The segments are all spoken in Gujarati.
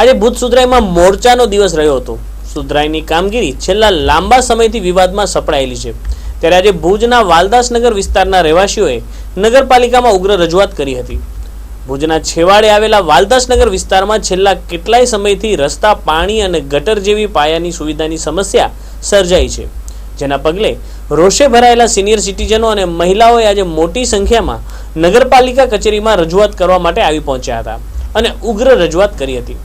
આજે ભૂત સુધરાઈમાં મોરચાનો દિવસ રહ્યો હતો. સુધરાઈની કામગીરી છેલ્લા લાંબા સમયથી વિવાદમાં સપડાયેલી છે. ત્યારે આજે ભુજના વાલદાસનગર વિસ્તારના રહેવાસીઓએ નગરપાલિકામાં ઉગ્ર રજૂઆત કરી હતી. ભુજના છેવાડે આવેલા વાલદાસનગર વિસ્તારમાં છેલ્લા કેટલાય સમયથી રસ્તા, પાણી અને ગટર જેવી પાયાની સુવિધાની સમસ્યા સર્જાઈ છે. જેના પગલે રોષે ભરાયેલા સિનિયર સિટીઝનો અને મહિલાઓએ આજે મોટી સંખ્યામાં નગરપાલિકા કચેરીમાં રજૂઆત કરવા માટે આવી પહોંચ્યા હતા અને ઉગ્ર રજૂઆત કરી હતી.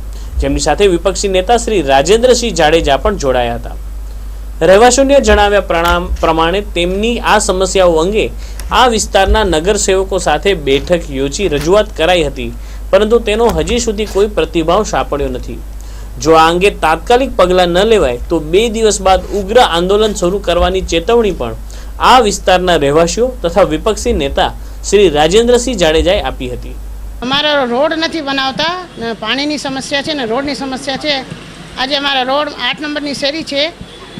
જેમની સાથે વિપક્ષી નેતા શ્રી રાજેન્દ્રસિંહ જાડેજા પણ જોડાયા હતા. રહેવાસીઓને જણાવ્યા પ્રણામ પ્રમાણે તેમની આ સમસ્યાઓ અંગે આ વિસ્તારના નગરસેવકો સાથે બેઠક યોજી રજૂઆત કરાઈ હતી, પરંતુ તેનો હજી સુધી કોઈ પ્રતિભાવ સાંપડ્યો નથી. જો આ અંગે તાત્કાલિક પગલાં ન લેવાય, તો બે દિવસ બાદ ઉગ્ર આંદોલન શરૂ કરવાની ચેતવણી પણ આ વિસ્તારના રહેવાસીઓ તથા વિપક્ષી નેતા શ્રી રાજેન્દ્રસિંહ જાડેજાએ આપી હતી. અમારો રોડ નથી બનાવતા પાણીની સમસ્યા છે ને રોડની સમસ્યા છે. આજે અમારા રોડ આઠ નંબરની શેરી છે,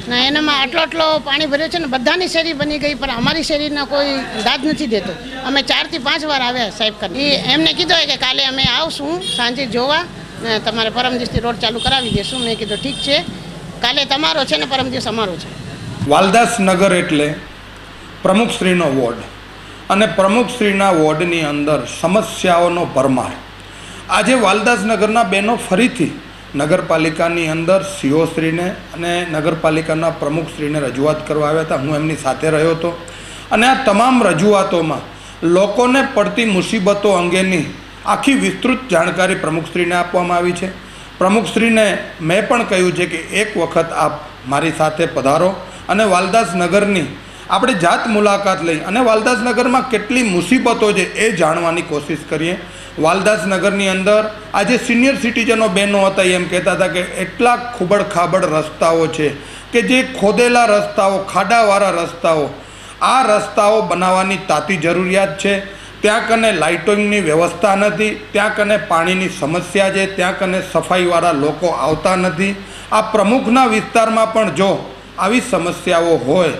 ને એનામાં આટલો આટલો પાણી ભર્યો છે ને બધાની શેરી બની ગઈ, પણ અમારી શેરીના કોઈ દાદ નથી દેતો. અમે ચારથી પાંચ વાર આવ્યા સાહેબ કરી એમને કીધું કે કાલે અમે આવશું, સાંજે જોવા, ને તમારે પરમ દિવસથી રોડ ચાલુ કરાવી દઈશું મેં કીધું, ઠીક છે. કાલે તમારો છે ને પરમ દિવસ અમારો છે. વાલદાસ નગર એટલે પ્રમુખશ્રીનો વોર્ડ. અને પ્રમુખશ્રીના વોર્ડની અંદર સમસ્યાઓનો ભરમાર. આજે વાલદાસનગરના બહેનો ફરીથી નગરપાલિકાની અંદર સીઓશ્રીને અને નગરપાલિકાના પ્રમુખશ્રીને રજૂઆત કરવા આવ્યા હતા. હું એમની સાથે રહ્યો હતો અને આ તમામ રજૂઆતોમાં લોકોને પડતી મુસીબતો અંગેની આખી વિસ્તૃત જાણકારી પ્રમુખશ્રીને આપવામાં આવી છે. પ્રમુખશ્રીને મેં પણ કહ્યું છે કે એક વખત આપ મારી સાથે પધારો અને વાલદાસ નગરની આપણે જાત મુલાકાત લઈ અને વાલદાસનગરમાં કેટલી મુસીબતો છે એ જાણવાની કોશિશ કરીએ. વાલદાસનગરની અંદર આજે સિનિયર સિટીઝનો બહેનો હતા એમ કહેતા હતા કે એટલા ખૂબડ ખાબડ રસ્તાઓ છે કે જે ખોદેલા રસ્તાઓ, ખાડાવાળા રસ્તાઓ, આ રસ્તાઓ બનાવવાની તાતી જરૂરિયાત છે. ત્યાં કને લાઇટિંગની વ્યવસ્થા નથી, ત્યાં કને પાણીની સમસ્યા છે, ત્યાં કને સફાઈવાળા લોકો આવતા નથી. આ પ્રમુખના વિસ્તારમાં પણ જો આવી સમસ્યાઓ હોય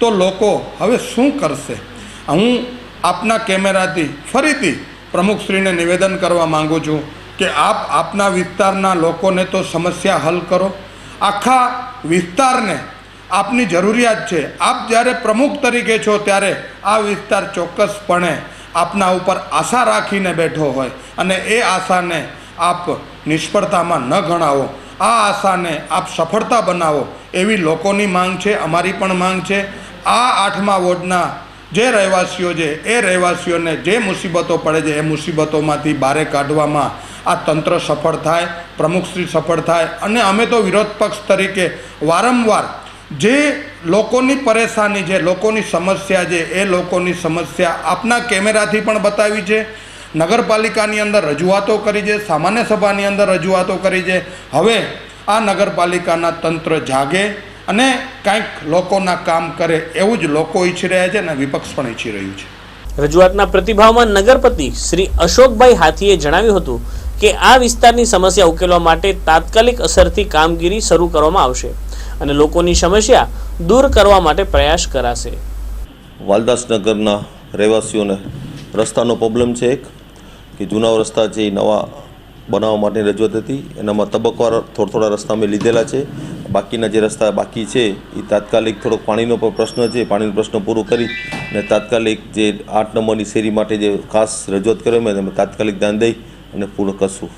તો લોકો હવે શું કરશે? હું આપના કેમેરાથી ફરીથી પ્રમુખશ્રીને નિવેદન કરવા માગું છું કે આપ આપના વિસ્તારના લોકોને તો સમસ્યા હલ કરો. આખા વિસ્તારને આપની જરૂરિયાત છે. આપ જ્યારે પ્રમુખ તરીકે છો ત્યારે આ વિસ્તાર ચોક્કસપણે આપના ઉપર આશા રાખીને બેઠો હોય અને એ આશાને આપ નિષ્ફળતામાં ન ગણાવો. આ આશાને આપ સફળતા બનાવો એવી લોકોની માંગ છે, અમારી પણ માંગ છે. આ આઠમા વોર્ડના જે રહેવાસીઓ છે, એ રહેવાસીઓને જે મુસીબતો પડે છે, એ મુસીબતોમાંથી બહાર કાઢવામાં આ તંત્ર સફળ થાય પ્રમુખશ્રી સફળ થાય. અને અમે તો વિરોધ પક્ષ તરીકે વારંવાર જે લોકોની પરેશાની છે, લોકોની સમસ્યા છે, એ લોકોની સમસ્યા આપના કેમેરાથી પણ બતાવી છે. નગરપાલિકાની અંદર રજૂઆતો કરી છે સામાન્ય સભાની અંદર રજૂઆતો કરી છે. હવે આ નગરપાલિકાના તંત્ર જાગે અને કાંઈક લોકોના કામ કરે એવું જ લોકો ઈચ્છી રહ્યા છે અને વિપક્ષ પણ ઈચ્છી રહ્યું છે. રજૂઆતના પ્રતિભાવમાં નગરપતિ શ્રી અશોકભાઈ હાથીએ જણાવ્યું હતું કે આ વિસ્તારની સમસ્યા ઉકેલવા માટે તાત્કાલિક અસરથી કામગીરી શરૂ કરવામાં આવશે અને લોકોની સમસ્યા દૂર કરવા માટે પ્રયાસ કરાશે. વાલદાસનગરના રહેવાસીઓને રસ્તાનો પ્રોબ્લેમ છે એક. કે જૂના રસ્તા છે એ નવા બનાવવા માટેની રજૂઆત હતી. એનામાં તબક્કાવાર થોડા થોડા રસ્તા અમે લીધેલા છે. બાકીના જે રસ્તા બાકી છે, એ તાત્કાલિક થોડોક પાણીનો પણ પ્રશ્ન છે. પાણીનો પ્રશ્ન પૂરો કરી અને તાત્કાલિક જે આઠ નંબરની શેરી માટે જે ખાસ રજૂઆત કર્યો મેં અમે તાત્કાલિક ધ્યાન દઈ અને પૂર્ણ કરશું.